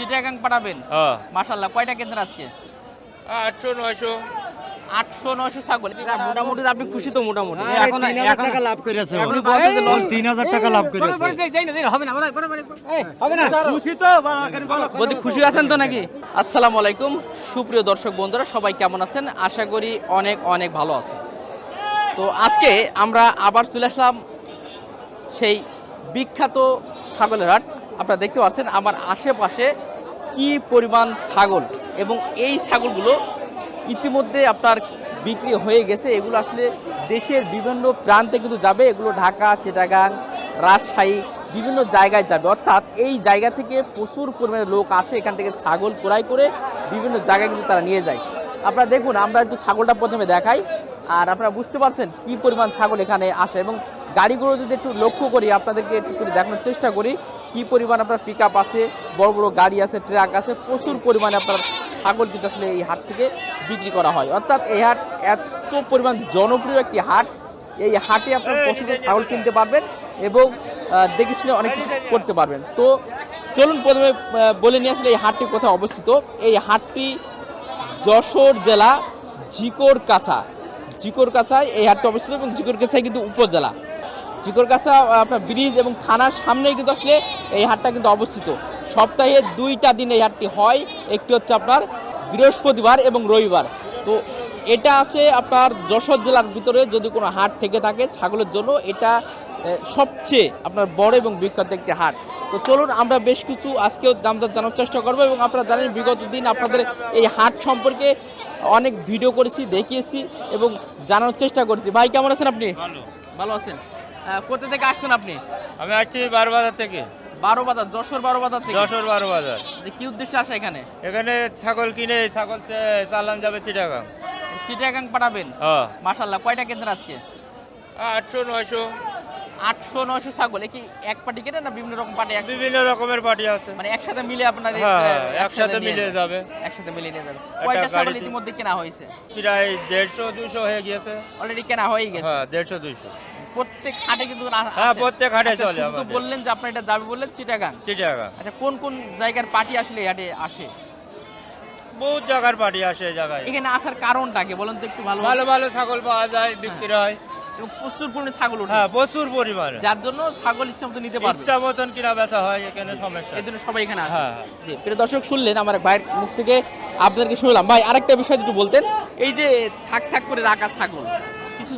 চিটাগাং পাঠাবেন? হ্যাঁ। মাশাল্লাহ কয়টা কেন্দ্র আজকে? আটশো নয়শো। আটশো নয়শো ছাগল। মোটামুটি আপনি খুশি তো মোটামুটি। এখন এখন টাকা লাভ করেছে তিন হাজার টাকা লাভ করেছে। বলতে খুশি আছেন তো নাকি? আসসালামু আলাইকুম। সুপ্রিয় দর্শক বন্ধুরা সবাই কেমন আছেন? আশা করি অনেক অনেক ভালো আছে তো আজকে আমরা আবার চলে আসলাম সেই বিখ্যাত ছাগলের হাট। আপনারা দেখতে পাচ্ছেন আমার আশেপাশে কি পরিমাণ ছাগল এবং এই ছাগলগুলো ইতিমধ্যে আপনার বিক্রি হয়ে গেছে। এগুলো আসলে দেশের বিভিন্ন প্রান্তে কিন্তু যাবে। এগুলো ঢাকা, চিটাগাং, রাজশাহী বিভিন্ন জায়গায় যাবে। অর্থাৎ এই জায়গা থেকে প্রচুর পরিমাণে লোক আসে। এখান থেকে ছাগল ক্রয় করে বিভিন্ন জায়গায় কিন্তু তারা নিয়ে যায়। আপনারা দেখুন, আমরা একটু ছাগলটা প্রথমে দেখাই আর আপনারা বুঝতে পারছেন কি পরিমাণ ছাগল এখানে আসে এবং গাড়িগুলো যদি একটু লক্ষ্য করি, আপনাদেরকে একটু করে দেখানোর চেষ্টা করি। কি পরিমাণ আপনার পিক আপ আছে? বড় বড় গাড়ি আছে ট্রাক আছে প্রচুর পরিমাণে আপনার ছাগল কিন্তু আসলে এই হাট থেকে বিক্রি করা হয়। অর্থাৎ এই হাট এত পরিমাণ জনপ্রিয় একটি হাট। এই হাটে আপনার পছন্দের ছাগল কিনতে পারবেন এবং দেখে শুনে অনেক কিছু করতে পারবেন। তো চলুন প্রথমে বলে নিয়ে আসলে এই হাটটি কোথায় অবস্থিত। এই হাটটি যশোর জেলা ঝিকর কাছা জিকর কাছায় এই হাটটি অবস্থিত এবং জিকর কাছায় কিন্তু উপজেলা। জিকর কাছা আপনার ব্রিজ এবং থানার সামনেই কিন্তু আসলে এই হাটটা কিন্তু অবস্থিত। সপ্তাহে দুইটা দিন এই হাটটি হয় একটি হচ্ছে আপনার বৃহস্পতিবার এবং রবিবার। তো এটা আছে আপনার যশোর জেলার ভিতরে যদি কোনো হাট থেকে থাকে ছাগলের জন্য এটা সবচেয়ে আপনার বড় এবং বিখ্যাত একটি হাট। তো চলুন আমরা বেশ কিছু আজকেও দাম দর জানার চেষ্টা করব এবং আপনারা জানেন বিগত দিন আপনাদের এই হাট সম্পর্কে অনেক ভিডিও করেছি দেখিয়েছি এবং জানানোর চেষ্টা করেছি। ভাই কেমন আছেন আপনি? ভালো। ভালো আছেন। কোথা থেকে আসছেন আপনি? আমি আসছি বারবাজার থেকে। বারো বাজার যশোর বারো বাজার থেকে। যশোর বারো বাজার কি উদ্দেশ্যে আসা এখানে? এখানে ছাগল কিনে ছাগল চালান যাবে চিটাগাং। চিটাগাং পাঠাবেন? হ্যাঁ। মাশাল্লাহ কয়টা কেন্দ্র আজকে? আটশো নয়শো। আটশো নয়শো ছাগল। কি এক পার্টি কেটে না বিভিন্ন রকম পার্টি বিভিন্ন রকমের পার্টি আছে। মানে একসাথে মিলে আপনার হ্যাঁ আহ, একসাথে মিলে যাবে। একসাথে মিলে নিয়ে যাবে। কয়টা ছাগল ইতিমধ্যে কেনা হয়েছে? প্রায় দেড়শো দুশো হয়ে গিয়েছে। অলরেডি কেনা হয়ে গেছে। হ্যাঁ দেড়শো দুইশো প্রত্যেক হাটে কিন্তু হ্যাঁ প্রত্যেক হাটে আচ্ছা, চলে তো বললেন যে আপনার এটা যাবে বললেন চিটাগাং? চিটাগাং। আচ্ছা কোন কোন জায়গার পার্টি আসলে এই হাটে আসে? বহুত জায়গার পার্টি আসে এই জায়গায়। এখানে আসার কারণটা কি? বলেন তো একটু ভালো। ভালো ভালো ছাগল পাওয়া যায় বিক্রি হয়। এবং প্রচুর পরিমাণে ছাগল ওঠে। হ্যাঁ প্রচুর পরিমাণে। যার জন্য ছাগল ইচ্ছা মতো নিতে পারবে। ইচ্ছা মতন কিনা বেচা হয় এখানে সমস্যা। এই জন্য সবাই এখানে আসে। হ্যাঁ জি প্রিয় দর্শক শুনলেন আমার ভাইয়ের মুখ থেকে। আপনাদেরকে শুনলাম। ভাই আরেকটা বিষয় একটু বলতেন। এই যে থাক থাক করে রাখা ছাগল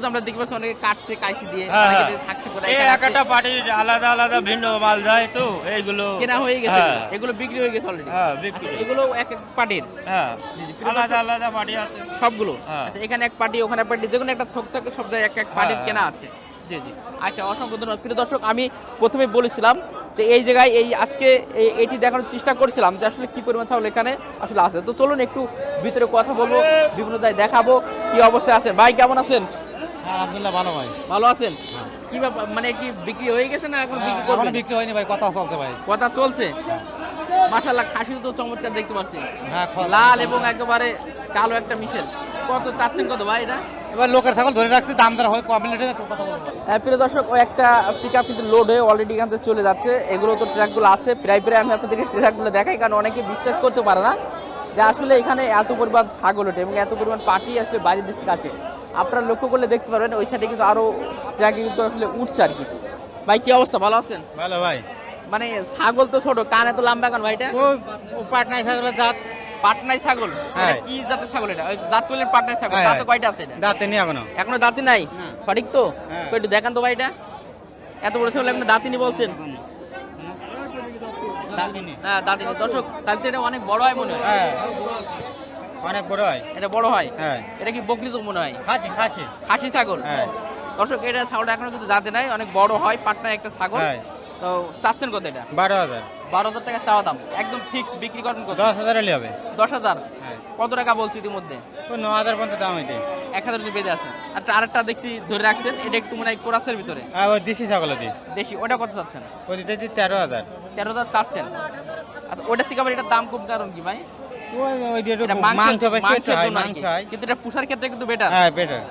যে আমরা দেখতে পাচ্ছি অনেকে কাটছে কাইছি দিয়ে হ্যাঁ, হ্যাঁ। যে থাক থাক করে এই একটা পার্টির আলাদা আলাদা ভিন্ন মাল যায় তো এইগুলো কেনা হয়ে গেছে। হ্যাঁ, এগুলো বিক্রি হয়ে গেছে অলরেডি হ্যাঁ বিক্রি এগুলো এক এক পার্টির? হ্যাঁ আলাদা আলাদা পার্টি আছে। সবগুলো। আচ্ছা এখানে এক পার্টি ওখানে পার্টি যেকোনো একটা থোক থাকে সব জায়গায় এক এক পার্টির। কেনা আছে। জি জি। আচ্ছা অসংখ্য ধন্যবাদ। প্রিয় দর্শক আমি প্রথমে বলেছিলাম যে এই জায়গায় এই আজকে এটি দেখানোর চেষ্টা করেছিলাম যে আসলে কি পরিমাণ ছাগল এখানে আসলে আছে। তো চলুন একটু ভিতরে কথা বলব বিভিন্ন জায়গায় দেখাবো কি অবস্থায় আছে ভাই কেমন আছেন? আলহামদুলিল্লাহ ভালো ভাই। ভালো আছেন? কি ব্যাপার মানে কি বিক্রি হয়ে গেছে না এখন বিক্রি করবেন? বিক্রি হয়নি ভাই কথা চলতে ভাই। কথা চলছে? মাশাল্লাহ খাসি তো চমৎকার দেখতে পাচ্ছি। হ্যাঁ লাল এবং একেবারে কালো একটা মিশেল। কত চাচ্ছেন কত ভাই এটা? এবার লোকের ছাগল ধরে রাখছি দাম দর হয় কম মিনিটে কথা বলব। প্রিয় দর্শক ও একটা পিক আপ কিন্তু লোড হয়ে অলরেডি এখান থেকে চলে যাচ্ছে। এগুলো তো ট্র্যাকগুলো আছে প্রায় প্রায় আমি আপনাদেরকে ট্র্যাকগুলো দেখাই কারণ অনেকে বিশ্বাস করতে পারে না যে আসলে এখানে এত পরিমাণ ছাগল ওঠে এবং এত পরিমাণ পার্টি আসলে বাড়ির দিক থেকে আসে আপনারা লক্ষ্য করলে দেখতে পারবেন ওই সাইডে কিন্তু আরও ট্র্যাকে কিন্তু আসলে উঠছে আর কি। ভাই কি অবস্থা? ভালো আছেন? ভালো ভাই। মানে ছাগল তো ছোট কানে তো লম্বা কেন ভাইটা ও ও পাটনায় ছাগলের জাত। পাটনাই ছাগল? হ্যাঁ। কি জাতের ছাগল এটা? দাঁত তুলের পাটনাই ছাগল হ্যাঁ, দাঁতে। কয়টা আছে এটা? দাঁতে নেই এখনও। এখনও দাঁতি নাই? সঠিক তো? হ্যাঁ। একটু দেখান তো ভাই এটা। এত বড় ছাগল আপনি দাঁতিনি বলছেন? হ্যাঁ দাঁতিনি দর্শক তাহলে এটা অনেক বড় হয় মনে হ্যাঁ। অনেক বড় হয়। এটা বড় হয়? হ্যাঁ। এটা কি বকরি তো মনে হয়? খাসি খাসি। খাসি ছাগল? হ্যাঁ। দর্শক এটা ছাগলটা এখনও কিন্তু দাঁতে নাই অনেক বড় হয় পাটনায় একটা ছাগল। হ্যাঁ। তো চাচ্ছেন কত এটা? বারো হাজার। বারো হাজার টাকা চাওয়া দাম। একদম ফিক্সড বিক্রি করবেন কত? দশ হাজার হলে হবে। দশ হাজার? হ্যাঁ। কত টাকা বলছি ইতিমধ্যে? ন হাজার পর্যন্ত দাম হইতে। এক হাজার বেঁধে আছে আর আরেকটা দেখছি ধরে রাখছেন এটা একটু মনে হয় কোরাসের ভিতরে। হ্যাঁ ওই দেশি ছাগল দি দেশি ওটা কত চাচ্ছেন? ওই দিতে তেরো হাজার। তেরো হাজার চাচ্ছেন। আচ্ছা ওটার থেকে আবার এটার দাম কম কারণ কি ভাই? ওই ওই দিয়ে একটু এটা মাংস বেশি মাংসের হয় জন্য আর মাংস হয়। কিন্তু এটা পুষার ক্ষেত্রে কিন্তু বেটার হ্যাঁ বেটার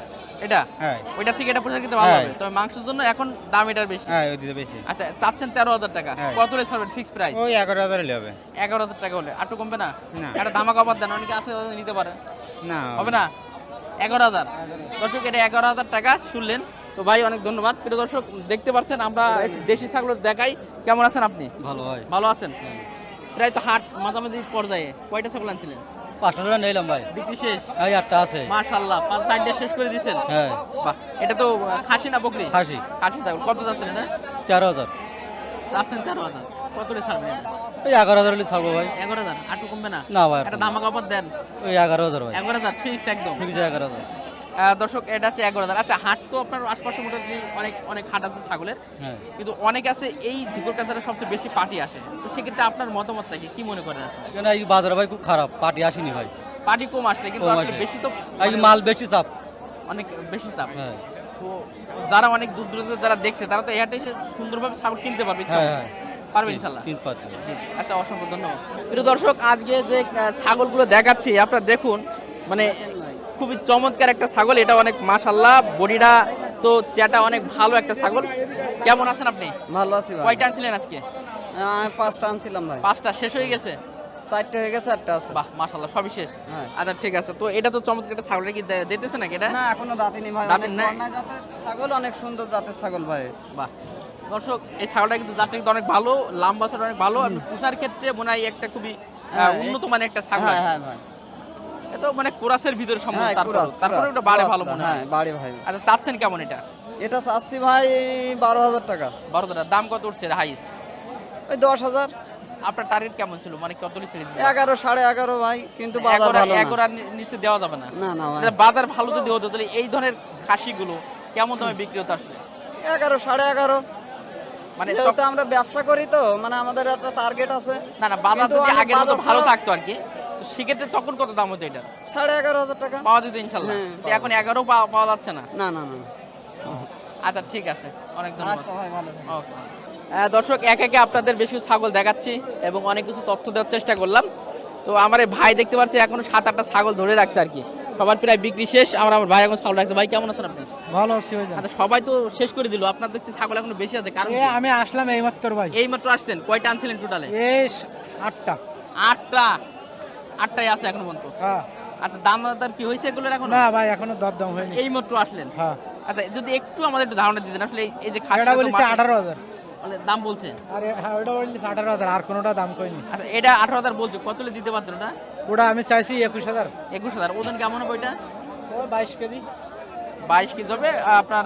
এটা? হ্যাঁ। ওইটা থেকে এটা পয়সা কিন্তু ভালো হ্যাঁ। হবে। তবে মাংসের জন্য এখন দাম এটার বেশি। হ্যাঁ ওই বেশি। আচ্ছা চাচ্ছেন তেরো হাজার টাকা। হ্যাঁ। কত হলে ছাড়বেন? ফিক্স প্রাইস ওই এগারো হাজার হলে হবে। এগারো হাজার টাকা হলে। আটটু কমবে না? না। একটা ধামাকা অফার দেন অনেকে আছে নিতে পারে। না। হবে না? এগারো হাজার। দর্শক এটা এগারো হাজার টাকা শুনলেন। তো ভাই অনেক ধন্যবাদ। প্রিয় দর্শক দেখতে পাচ্ছেন আমরা দেশি ছাগলের দেখাই। কেমন আছেন আপনি? ভালো হয় ভালো আছেন? প্রায় তো হাট মাঝামাঝি পর্যায়ে কয়টা ছাগল আনছিলেন? পাঁচটা টাকা নিলাম ভাই। বিক্রি শেষ? এই আটটা আছে। মাশাল্লাহ পাঁচ চারটে শেষ করে দিয়েছেন? হ্যাঁ। বাহ এটা তো খাসি না বকরি? খাসি। খাসি ছাগল কত যাচ্ছেন এটা? তেরো হাজার। যাচ্ছেন চারো হাজার। কত করে ছাড়বেন ওই এগারো হাজার হলে ছাড়বো ভাই। এগারো হাজার আটু কমবে না? না ভাই একটা ধামাকা অফার দেন। ওই এগারো হাজার ভাই। এগারো হাজার ফিক্সড একদম। এগারো হাজার। দর্শক এটা আছে এগারো হাজার আচ্ছা হাট তো আপনার আশপাশে মোটামুটি অনেক অনেক হাট আছে ছাগলের। হ্যাঁ। কিন্তু অনেক আছে এই ঝিকর কাছারে সবচেয়ে বেশি পার্টি আসে। তো সেক্ষেত্রে আপনার মতামতটা কি? কি মনে করেন আসলে কেন এই বাজার ভাই খুব খারাপ পার্টি আসেনি ভাই। পার্টি কম আসছে কিন্তু। বেশি তো মানে মাল বেশি চাপ। অনেক বেশি চাপ। হ্যাঁ। তো যারা অনেক দূর দূরান্তে যারা দেখছে তারা তো এসে সুন্দরভাবে ছাগল কিনতে পারবে হ্যাঁ ইনশাল্লাহ। আচ্ছা অসংখ্য ধন্যবাদ। প্রিয় দর্শক আজকে যে ছাগলগুলো দেখাচ্ছি আপনারা দেখুন মানে খুবই চমৎকার একটা ছাগল এটা অনেক মাশাল্লাহ বডিটা তো চেটা অনেক ভালো একটা ছাগল। কেমন আছেন আপনি? ভালো আছি ভাই। কয়টা আনছিলেন আজকে? আমি পাঁচটা আনছিলাম ভাই। পাঁচটা শেষ হয়ে গেছে? চারটে হয়ে গেছে একটা আছে। বাহ মাশাল্লাহ সবই শেষ। হ্যাঁ। আচ্ছা ঠিক আছে তো এটা তো চমৎকার একটা ছাগল কি দিতেছে নাকি এটা? না এখনও দাঁতিনি ভাই দাঁতি অনেক নাই? বর্ণা জাতের ছাগল অনেক সুন্দর জাতের ছাগল ভাই। বাহ। দর্শক এই ছাগলটা কিন্তু জাতটা কিন্তু অনেক ভালো লম্বা চড়া অনেক ভালো আর পুষার ক্ষেত্রে মনে হয় একটা খুবই হ্যাঁ, উন্নত মানের একটা ছাগল। হ্যাঁ হ্যাঁ ভাই। এত মানে কোরাসের ভিতরে হ্যাঁ তারপরে ওটা বাড়ে ভালো মনে হ্যাঁ। হয় বাড়ি ভাই। আচ্ছা চাচ্ছেন কেমন এটা? এটা চাচ্ছি ভাই বারো হাজার টাকা। বারো টাকা দাম কত উঠছে হাইস্ট ওই দশ হাজার। আপনার টার্গেট কেমন ছিল? মানে কত ছেড়ে দিবেন ভাই কিন্তু বাজার ভালো না। নিচে দেওয়া যাবে না। না না আচ্ছা, বাজার ভালো যদি হতো তাহলে এই ধরনের খাসিগুলো কেমন দামে বিক্রি হতো আসলে? এগারো সাড়ে এগারো। মানে সব- যেহেতু আমরা ব্যবসা করি তো মানে আমাদের একটা টার্গেট আছে। না না বাজার যদি আগের মতো ভালো থাকতো আর কি। সেক্ষেত্রে তখন কত দাম হতো এটা সাড়ে এগারো হাজার টাকা। পাওয়া যেত ইনশাল্লাহ। হ্যাঁ, এখন এগারো পাওয়া যাচ্ছে না? না না না। আচ্ছা ঠিক আছে। অনেক ধন্যবাদ। আচ্ছা। ওকে। দর্শক এক একে আপনাদের বেশি ছাগল দেখাচ্ছি এবং অনেক কিছু তথ্য দেওয়ার চেষ্টা করলাম। তো আমার এই ভাই দেখতে পাচ্ছি এখনও সাত আটটা ছাগল ধরে রাখছে আর কি। সবার প্রায় বিক্রি শেষ। আমার আমার ভাই এখন ছাগল রাখছে। ভাই কেমন আছেন আপনি? ভালো আছি ভাই আচ্ছা সবাই তো শেষ করে দিল। আপনার দেখছি ছাগল এখনও বেশি আছে। কারণ আমি আসলাম এইমাত্র ভাই। এই মাত্র আসছেন। কয়টা আনছিলেন টোটালে? এই আটটা। আটটা? আটটাই আছে এখন পর্যন্ত। হ্যাঁ। আচ্ছা দাম দর কি হয়েছে এগুলোর এখন? না ভাই এখনও দরদাম হয়নি। এই মাত্র আসলেন? হ্যাঁ। আচ্ছা যদি একটু আমাদের একটু ধারণা দিতেন আসলে এই- যে খাসিটা বলেছে market- আঠারো হাজার। মানে দাম বলছে? আর হ্যাঁ ওটা বলেছে আঠারো হাজার আর কোনোটা দাম কইনি। আচ্ছা এটা আঠারো হাজার বলছে কত দিতে পারতেন ওটা? ওটা আমি চাইছি একুশ হাজার। একুশ হাজার ওজন কেমন হবে ও বাইশ কেজি। বাইশ কেজি হবে আপনার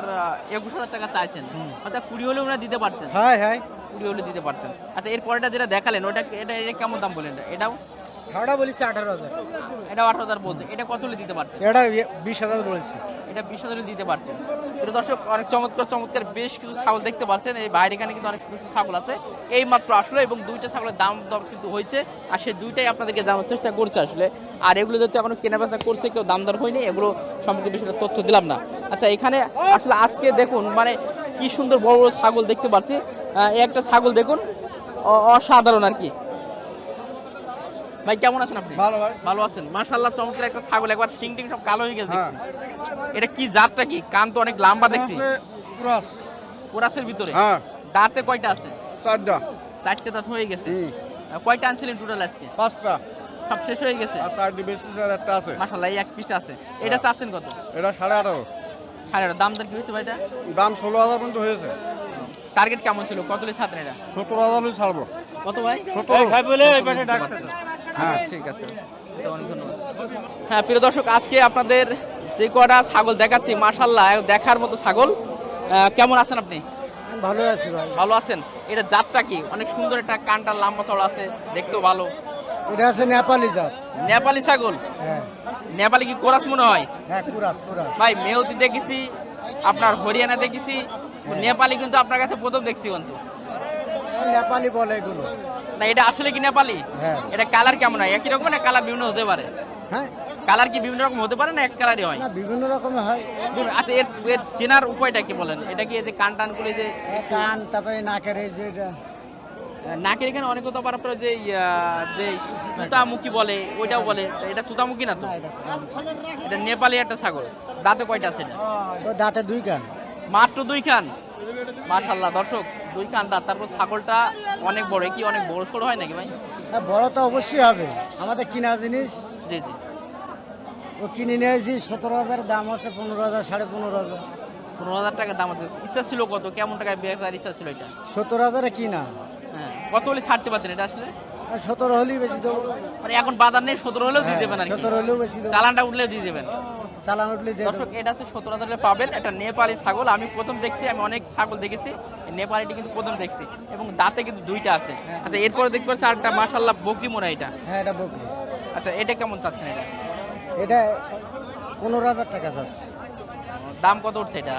একুশ হাজার টাকা চাইছেন। অর্থাৎ কুড়ি হলে ওরা দিতে পারতেন? হ্যাঁ হ্যাঁ কুড়ি হলে দিতে পারতেন। আচ্ছা এর পরেটা যেটা দেখালেন ওটা এটা এটা কেমন দাম বলেন এটাও? বলেছে আঠারো হাজার। এটাও আঠারো হাজার বলছে। এটা কত হলে দিতে পারতেন? এটা বিশ হাজার বলেছে। এটা বিশ হাজারে দিতে পারতেন। প্রিয় দর্শক অনেক চমৎকার চমৎকার বেশ কিছু ছাগল দেখতে পাচ্ছেন। এই বাইরে এখানে কিন্তু অনেক কিছু ছাগল আছে। এই মাত্র আসলো এবং দুইটা ছাগলের দাম কিন্তু হয়েছে। আর সেই দুইটাই আপনাদেরকে জানার চেষ্টা করছে আসলে। আর এগুলো যদি এখনও কেনা বেচা করছে কেউ দাম দর হয়নি এগুলো সম্পর্কে বেশি তথ্য দিলাম না। আচ্ছা এখানে আসলে আজকে দেখুন মানে কি সুন্দর বড় বড় ছাগল দেখতে পাচ্ছি। এই একটা ছাগল দেখুন অসাধারণ আর কি। ভাই কেমন আছেন আপনি? ভালো ভাই। ভালো আছেন। মাশাআল্লাহ চমৎকার একটা ছাগল। একবার শিং টিং সব কালো হয়ে গেছে হ্যাঁ। দেখছি। এটা কি জাতটা কি? কান তো অনেক লম্বা দেখছি। ক্রস। কোরাসের ভিতরে? হ্যাঁ। দাঁতে কয়টা আছে? চারটা। চারটে দাঁত হয়ে গেছে। কয়টা আনছিলেন টোটাল আজকে? পাঁচটা। সব শেষ হয়ে গেছে? আর চারটি বেশি একটা আছে। মাশাআল্লাহ এক পিস আছে। এটা চাচ্ছেন কত? এটা সাড়ে আঠারো। সাড়ে আঠারো। দাম দর কি হয়েছে ভাইটা দাম ষোলো হাজার পর্যন্ত হয়েছে। টার্গেট কেমন ছিল? কত ছাত্র এটা? সত্তর হাজার ছাড়বো। কত ভাই? হ্যাঁ। ঠিক আছে। অনেক ধন্যবাদ। হ্যাঁ প্রিয় দর্শক আজকে আপনাদের যে কটা ছাগল দেখাচ্ছি মাশাল্লাহ দেখার মতো ছাগল। কেমন আছেন আপনি? ভালো আছি ভাই। ভালো আছেন? এটা জাতটা কি? অনেক সুন্দর একটা কানটা লম্বা চড়া আছে দেখতেও ভালো। এটা আছে নেপালি জাত। নেপালি ছাগল? হ্যাঁ। নেপালি কি কোরাস মনে হয়? হ্যাঁ কুরাস কুরাস। ভাই মেহতি দেখেছি আপনার হরিয়ানা দেখেছি। নেপালি কিন্তু আপনার কাছে প্রথম দেখছি কিন্তু। নেপালি বলে এগুলো। না এটা আসলে কি নেপালি? হ্যাঁ। এটা কালার কেমন হয়? একই রকম না কালার বিভিন্ন হতে পারে? হ্যাঁ। কালার কি বিভিন্ন রকম হতে পারে না এক কালারই হয়? না বিভিন্ন রকমের হয়। আচ্ছা এর এর চেনার উপায়টা কি বলেন? এটা কি এই যে কান টান করে যে কান তারপরে নাকের এই যে এটা। নাকের এখানে অনেক তো আবার যে যে তুতামুখী বলে ওইটাও বলে। এটা তুতামুখী না তো? এটা নেপালি একটা ছাগল। দাঁতে কয়টা আছে এটা? দাঁতে দুই কান। মাত্র দুই খান মাশাল্লাহ দর্শক। দুই দাঁত তারপর ছাগলটা অনেক বড় কি অনেক বড় সড়ো হয় নাকি ভাই? হ্যাঁ, বড় তো অবশ্যই হবে। আমাদের কিনা জিনিস। জি জি। ও কিনে নিয়ে এসেছি সতেরো হাজার দাম আছে পনেরো হাজার সাড়ে পনেরো হাজার। পনেরো হাজার টাকা দাম আছে। ইচ্ছা ছিল কত? কেমন টাকায় বেচার ইচ্ছা ছিল এটা? সত্তর হাজারে কিনা। হ্যাঁ কত হলে ছাড়তে পারতেন এটা আসলে? সতেরো হলেই বেশি দেবো। মানে এখন বাজার নেই সতেরো হলেও দিয়ে দেবেন আর সতেরো হলেও বেশি চালানটা উঠলে দিয়ে দেবেন। চালান উঠলে দর্শক এটা হচ্ছে সত্তর হাজারে পাবেন একটা নেপালি ছাগল। আমি প্রথম দেখছি আমি অনেক ছাগল দেখেছি নেপালিটি কিন্তু প্রথম দেখছি এবং দাঁতে কিন্তু দুইটা আছে। আচ্ছা এরপরে দেখতে পাচ্ছি আরেকটা মাশাল্লাহ মনে হয় এটা। হ্যাঁ এটা বকরি। আচ্ছা এটা কেমন চাচ্ছেন এটা? এটা পনেরো হাজার টাকা যাচ্ছে দাম কত উঠছে এটা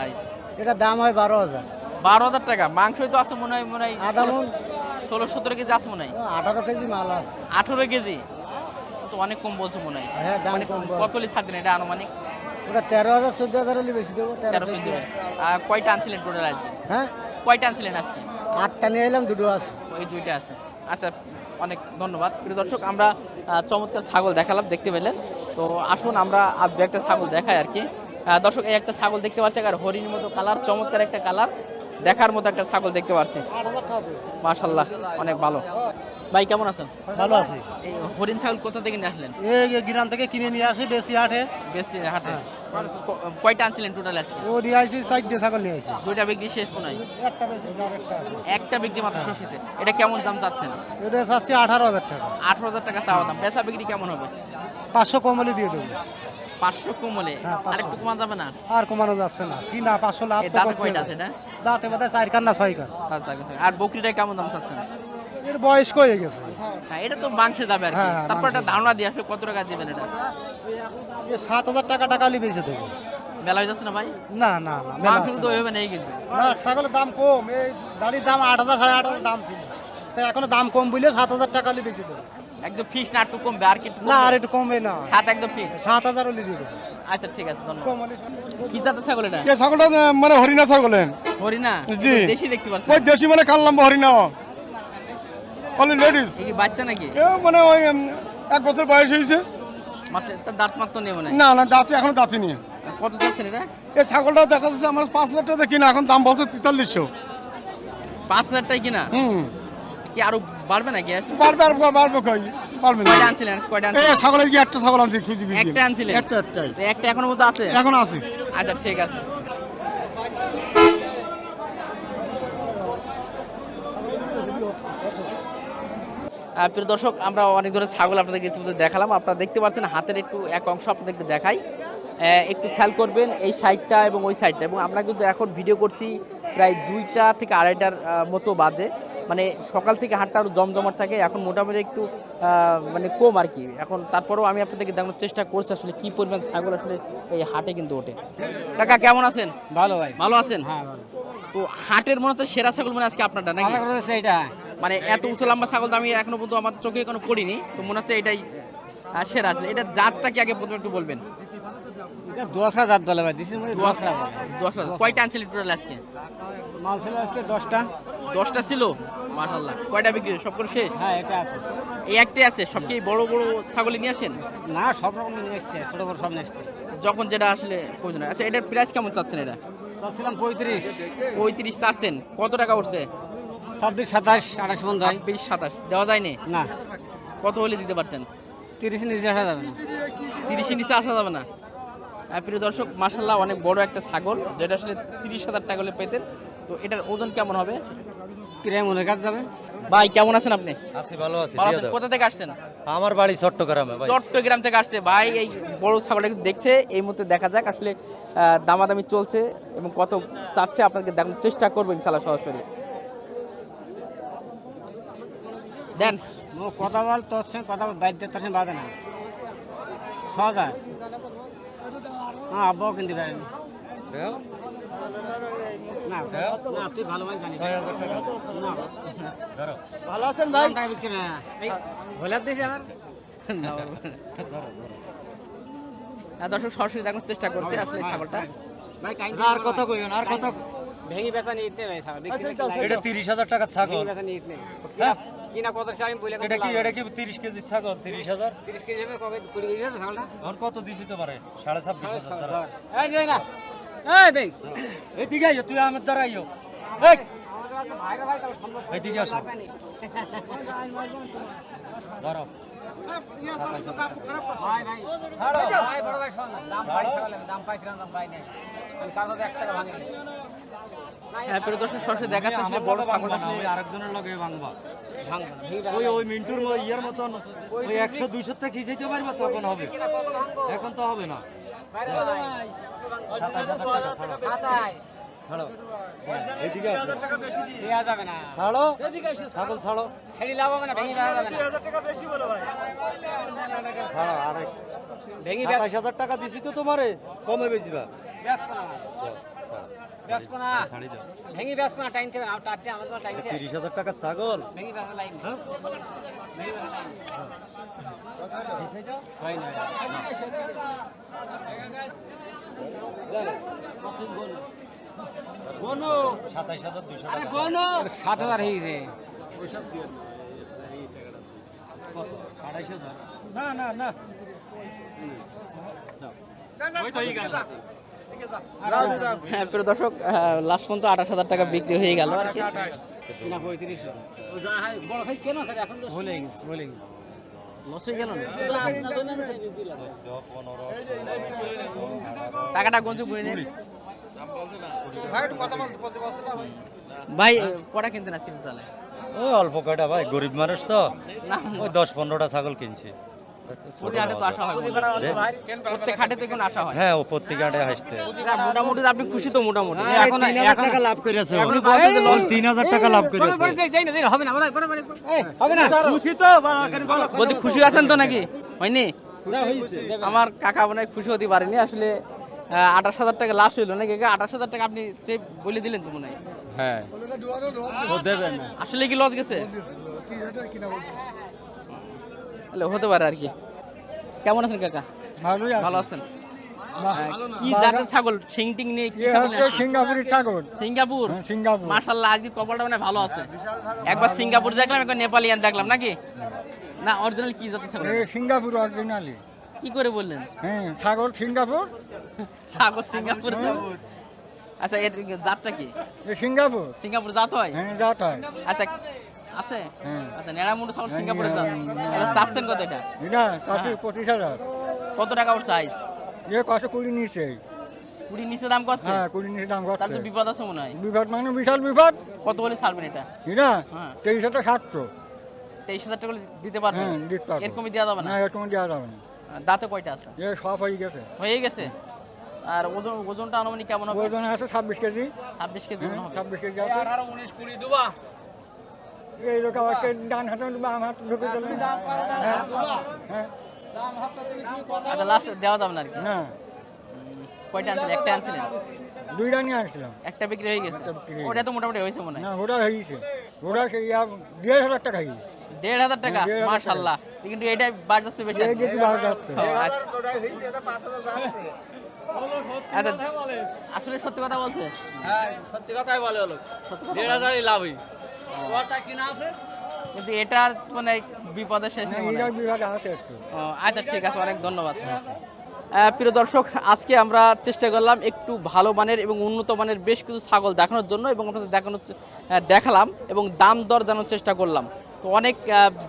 এটা দাম হয় বারো হাজার। বারো হাজার টাকা মাংসই তো আছে মনে হয় মনে হয় আধা মণ ষোলো সতেরো কেজি আছে মনে হয়। আঠারো কেজি মাল আছে। আঠেরো কেজি? তো অনেক কম বলছো মনে হয়। হ্যাঁ দাম মানে কম কত ছাড়বেন এটা আনুমানিক। ওটা তেরো হাজার চোদ্দ হাজার হলে বেশি দেবো তেরো চোদ্দ কয়টা আনছিলেন টোটাল আজকে? হ্যাঁ? কয়টা আনছিলেন আজকে? আটটা নিয়ে এলাম দুটো আছে। ওই দুইটা আছে। আচ্ছা অনেক ধন্যবাদ। প্রিয় দর্শক আমরা চমৎকার ছাগল দেখালাম দেখতে পেলেন। তো আসুন আমরা আর দু একটা ছাগল দেখাই আর কি। দর্শক এই একটা ছাগল দেখতে পাচ্ছি আর হরিণ মতো কালার চমৎকার একটা কালার দেখার মতো একটা ছাগল দেখতে পাচ্ছি মাশাল্লাহ অনেক ভালো। ভাই কেমন আছেন? ভালো আছে। এই হরিণ ছাগল কোথা থেকে নিয়ে আসলেন? এই গ্রাম থেকে কিনে নিয়ে আসি বেশি হাটে। বেশি হাটে। কয়টা আনছিলেন টোটাল আজকে? ও নিয়ে আসি চারটে ছাগল নিয়ে আসি দুইটা বিক্রি শেষ মনে হয়? একটা বেশি আর একটা আছে। একটা বিক্রি মাত্র শেষ হয়েছে। এটা কেমন দাম চাচ্ছেন? এটা চাচ্ছি আঠারো হাজার টাকা। আঠারো হাজার টাকা চাওয়া দাম। বেচা বিক্রি কেমন হবে? পাঁচশো কমলে দিয়ে দেবো। পাঁচশো কমলে। হ্যাঁ, পাঁচশো। আরেকটু কমা যাবে না? আর কমানো যাচ্ছে না। কি না পাঁচশো লাভ এই তো কয়টা আছে এটা? দাঁতে বোধহয় চার কান না ছয় কান। আর বকরিটা কেমন দাম চাচ্ছেন? এর বয়স্ক হয়ে গেছে। হ্যাঁ এটা তো মাংসে যাবে আর কি। হ্যাঁ, হ্যাঁ, তারপর একটা ধারণা দিয়ে আসলে কত টাকা দিবেন এটা? সাত হাজার টাকা টাকা হলে বেঁচে দেবো। মেলা হয়ে যাচ্ছে না ভাই? না না না মেলা মাংস তো না। ওইভাবে নেই কিন্তু। না ছাগলের দাম কম। এই দাড়ির দাম আট হাজার সাড়ে আট হাজার দাম ছিল। তাই এখনও দাম কম বলে সাত হাজার টাকা হলে বেঁচে দেবো। একদম ফিস না একটু কমবে আর কি না আর একটু কমবে না। সাত একদম ফিস সাত হাজার হলে দিয়ে দেবো। আচ্ছা ঠিক আছে ধন্যবাদ। কি জাতের ছাগল এটা? এ ছাগলটা মানে হরিণা ছাগলেন হরিণা? জি। দেখি দেখতে পাচ্ছি। ওই দেশি মানে কাল লম্বা হরিণা। অনলি লেডিস এই বাচ্চা নাকি? এ মানে ওই এক বছর বয়স হয়েছে। মাত্র তার দাঁত মাত্র নেই মনে না না দাঁতে এখনও দাঁতে নিয়ে কত যাচ্ছেন এটা? এই ছাগলটা দেখা যাচ্ছে আমার পাঁচ হাজার টাকা কিনা এখন দাম বলছে তেতাল্লিশশো। পাঁচ হাজার টাকা কিনা? হুম। কি আরও বাড়বে নাকি আর? কই? পারবে না। কয়টা আনছিলেন কয়টা এই ছাগলের কি একটা ছাগল আনছি খুঁজি একটা আনছিলেন? একটা একটাই। একটা এখনও মতো আছে? এখন আছে। আচ্ছা ঠিক আছে। প্রিয় দর্শক আমরা অনেক ধরনের ছাগল আপনাদেরকে ইতিমধ্যে দেখালাম। আপনারা দেখতে পাচ্ছেন হাতের একটু এক অংশ আপনাদেরকে দেখাই। একটু খেয়াল করবেন এই সাইডটা এবং ওই সাইডটা। এবং আমরা কিন্তু এখন ভিডিও করছি প্রায় দুইটা থেকে আড়াইটার মতো বাজে। মানে সকাল থেকে হাটটা আরও জমজমাট থাকে এখন মোটামুটি একটু মানে কম আর কি। এখন তারপরেও আমি আপনাদেরকে দেখানোর চেষ্টা করছি আসলে কি পরিমাণ ছাগল আসলে এই হাটে কিন্তু ওঠে। কাকা কেমন আছেন? ভালো ভাই। ভালো আছেন? হ্যাঁ তো হাটের মনে হচ্ছে সেরা ছাগল মানে আজকে আপনারটা নাকি? এইটা। মানে এত উঁচু লম্বা ছাগল তো আমি এখনও পর্যন্ত আমার চোখে কোনো পড়িনি তো মনে হচ্ছে এটাই সেরা আসলে। এটা জাতটা কি আগে প্রথমে একটু বলবেন? দশটা জাত বলে ভাই মধ্যে দশটা বলে। হাজার। কয়টা আনছিলেন টোটাল আজকে মাল ছিল আজকে দশটা। দশটা ছিল? মাশাল্লাহ কয়টা বিক্রি সব করে শেষ? হ্যাঁ এটা আছে। এই একটাই আছে? সব কি বড় বড় ছাগলই নিয়ে আসেন? না সব রকম নেক্সটে ছোট বড় সব নেক্সটে যখন যেটা আসলে প্রয়োজন আচ্ছা এটার প্রাইস কেমন চাচ্ছেন এটা? চাচ্ছিলাম পঁয়ত্রিশ। পঁয়ত্রিশ চাচ্ছেন। কত টাকা উঠছে? ছাব্বিশ সাতাশ আঠাশ পর্যন্ত হয় বিশ সাতাশ। দেওয়া যায়নি? না। কত হলে দিতে পারতেন? তিরিশ নিচে আসা যাবে না। তিরিশের নিচে আসা যাবে না? প্রিয় দর্শক মাসাল্লাহ অনেক বড় একটা ছাগল যেটা আসলে তিরিশ হাজার টাকা হলে পেতেন। তো এটার ওজন কেমন হবে? মনে কাজ যাবে? ভাই কেমন আছেন আপনি? আছি ভালো আছি আছেন? কোথা থেকে আসছেন? আমার বাড়ি চট্টগ্রামে চট্টগ্রাম থেকে আসছে। ভাই এই বড় ছাগলটা দেখছে এই মুহূর্তে দেখা যাক আসলে আহ, দামাদামি চলছে এবং কত চাচ্ছে আপনাকে দেখানোর চেষ্টা করব ইনশাল্লাহ সরাসরি। দেন। কথা বল তোর সঙ্গে কথা বল বাইর তোর সঙ্গে বাদে না। ছ হাজার। হ্যাঁ আব্বাও কিনতে পারেনি। না না তুই ভালো জানিস। ছয় না। ভালো আছেন ভাই? টাকা বিক্রি না এই ভোলার দিয়েছি আমার না, না, দর্শক সরাসরি দেখানোর চেষ্টা করছে আসলে ছাগলটা। ভাই। আর কথা কইও আর কথা ভেঙে বেচা নিতে করতে লাগে। এটা তিরিশ হাজার টাকা ছাগল। বেচা নিতে হ্যাঁ? কিনা কত আমি বলে এটা কি এটা কি তিরিশ কেজি ছাগল তিরিশ হাজার? তিরিশ কেজি হবে কবে? কুড়ি কেজি হবে ছাগলটা? এখন কত দিছি তো পারে? সাড়ে ছাব্বিশ হাজার টাকা এই বেং আইও তুই আমার দ্বারা আইও। এই। আসো। ধরো। ভাই ভাই। ভাই বড় ভাই শোন। দাম পাই ছাগলের, দাম পাইছিলাম দাম পাই নাই। টাকা হ্যাঁ প্রিয় দর্শক সরাসরি দেখাচ্ছে আসলে বড় ছাগলটা না আরেকজনের লগে ভাঙবা। ভেঙে ওই ওই মিন্টুর ম- মতন ওই একশো দুইশো থেকে খিচাইতে পারবে তখন হবে। কিনা কত ভাঙবো? এখন তো হবে না। বাইরে ভাই। হাজার টাকা ছাড়ো। হাতায়। ছাড়ো। এইদিকে আসো। দেয়া যাবে না। ছাড়ো। ছাগল ছাড়ো। ছেড়ে লাভ হবে না ভেঙে বেচা যাবে না। ছাড়ো আরেক ভেঙে বেচা সাতাশ হাজার টাকা দিছি তো তোমারে কমে বেচবা তো তিরিশ হাজার টাকা ছাগল? হ্যাঁ? সাতাইশ হাজার দুশো আরে টাকা গনো! সাত হাজার হয়ে আড়াইশ হাজার? না না না। হ্যাঁ প্রিয় দর্শক লাস্ট পর্যন্ত আঠাশ হাজার টাকা বিক্রি হয়ে গেল। আর কি। হয়ে টাকাটা গঞ্জ ভাই কটা কিনতেন আজকে টোটালে ওই অল্প কয়টা ভাই গরিব মানুষ তো। না। ওই দশ পনেরোটা ছাগল কিনছি। প্রতি হাটে তো আসা হয় মনে হয়। যে- প্রত্যেক হাটে তো আসা হয়। হ্যাঁ প্রত্যেক হাটে হাসতে মোটামুটি আপনি খুশি তো মোটামুটি। এখন তিন হাজার টাকা লাভ করেছে আপনি বলছেন যে ও loss- টাকা লাভ করেছে। করে যাই যাই না যাই না, হবে না ওরা করে করে এই, হবে না। খুশি তো? বলছি খুশি আছেন তো নাকি? হয়নি? আমার কাকা মনে হয় খুশি হতে পারেনি। আসলে আঠাশ হাজার টাকা লাস্ট হইল নাকি? আঠাশ হাজার টাকা আপনি বলে দিলেন তো মনে হয়? হ্যাঁ। আসলে কি লস গেছে? তাহলে হতে পারে আর কি কেমন আছেন কাকা? ভালোই ভালো আছেন? কি জাতের ছাগল? সিং টিং নিয়ে কি? সিঙ্গাপুরি ছাগল সিঙ্গাপুর? সিঙ্গাপুর। মাশাল্লাহ আজকে কপালটা মানে ভালো আছে। একবার সিঙ্গাপুর দেখলাম একবার নেপালিয়ান দেখলাম নাকি? না অরিজিনাল কি জাতের ছাগল? সিঙ্গাপুর অরিজিনালি কি করে বললেন? হ্যাঁ ছাগল সিঙ্গাপুর? ছাগল সিঙ্গাপুর আচ্ছা এর জাতটা কি? সিঙ্গাপুর। সিঙ্গাপুর জাত হয়? হ্যাঁ যাত হয়। আচ্ছা আছে? হ্যাঁ। আচ্ছা নেড়ামুন্ডু জাত হ্যাঁ। এটা চাচ্ছেন কত এটা? এটা চাষি পঁচিশ হাজার। কত টাকা ওর সাইজ এ কষ্ট কুড়ি নিচ্ছে। কুড়ি নিচে দাম করছে? হ্যাঁ কুড়ি নিচে দাম তাহলে তো বিপদ আছে মনে হয়। বিপদ মানে বিশাল বিপদ। কত বলে ছাড়বেন এটা? এটা? হ্যাঁ। তেইশ হাজার সাতশো। তেইশ হাজার টাকা দিতে পারবেন? হ্যাঁ দিতে পারব এরকমই দেওয়া যাবে না? না এরকম দেওয়া যাবে না। দাঁতে কয়টা আছে? এ সব হয়ে গেছে। হয়ে গেছে? আর ওজন ওজনটা আনুমানিক কেমন হবে? ওজন আছে ছাব্বিশ কেজি। ছাব্বিশ কেজি ছাব্বিশ কেজি আছে। এইরকম একটা ডান হাতে বাম হাত ঢুকে দিলে হ্যাঁ। হ্যাঁ। আচ্ছা লাস্ট দেওয়া যাবে না আর কি। না। কয়টা আনছিলেন একটা আনছিলেন দুইটা নিয়ে আসছিলাম। একটা বিক্রি হয়ে গেছে। হয়ে ওটা তো মোটামুটি হয়েছে মনে হয়। না ওটা হয়ে গেছে। ওটা সেই দেড় হাজার টাকা হয়ে গেছে। দেড় হাজার টাকা? দেড় মাশাল্লাহ কিন্তু এটা যাচ্ছে বেশি। এই বারো যাচ্ছে। ও, আচ্ছা। আচ্ছা, আসলে সত্যি কথা বলছে? সত্যি কথাই বলে হলো দেড় হাজারই লাভই কিন্তু এটা মানে বিপদের শেষ নেই বিভাগ আছে একটু। আচ্ছা ঠিক আছে অনেক ধন্যবাদ। প্রিয় দর্শক আজকে আমরা চেষ্টা করলাম একটু ভালো মানের এবং উন্নত মানের বেশ কিছু ছাগল দেখানোর জন্য এবং আপনাদের দেখানোর দেখালাম এবং দাম দর জানার চেষ্টা করলাম। তো অনেক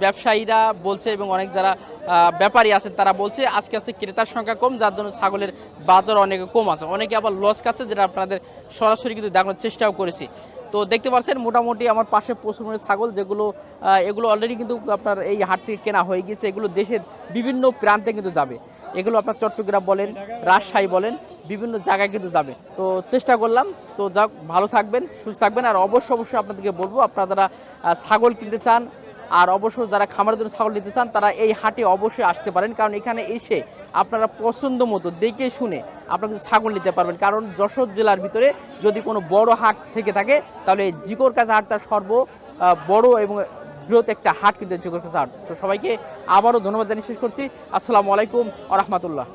ব্যবসায়ীরা বলছে এবং অনেক যারা আহ, ব্যাপারী আছেন তারা বলছে আজকে আজকে ক্রেতার সংখ্যা কম যার জন্য ছাগলের বাজার অনেক কম আছে। অনেকে আবার লস খাচ্ছে যেটা আপনাদের সরাসরি কিন্তু দেখানোর চেষ্টাও করেছি। তো দেখতে পাচ্ছেন মোটামুটি আমার পাশে প্রশ্নের ছাগল, যেগুলো এগুলো অলরেডি কিন্তু আপনার এই হাট থেকে কেনা হয়ে গিয়েছে। এগুলো দেশের বিভিন্ন প্রান্তে কিন্তু যাবে। এগুলো আপনার চট্টগ্রাম বলেন, রাজশাহী বলেন, বিভিন্ন জায়গায় কিন্তু যাবে। তো চেষ্টা করলাম। তো যাক, ভালো থাকবেন, সুস্থ থাকবেন। আর অবশ্য অবশ্যই আপনাদেরকে বলব, আপনারা যারা ছাগল কিনতে চান আর অবশ্য যারা খামারের জন্য ছাগল নিতে চান, তারা এই হাটে অবশ্যই আসতে পারেন। কারণ এখানে এসে আপনারা পছন্দ মতো দেখে শুনে আপনারা কিন্তু ছাগল নিতে পারবেন। কারণ যশোর জেলার ভিতরে যদি কোনো বড় হাট থেকে থাকে, তাহলে এই জিকোর কাছে হাটটা সর্ব বড় এবং বৃহৎ একটা হাট কিন্তু জিকোর কাছে হাট। তো সবাইকে আবারও ধন্যবাদ জানিয়ে শেষ করছি। আসসালামু আলাইকুম আ রহমতুল্লাহ।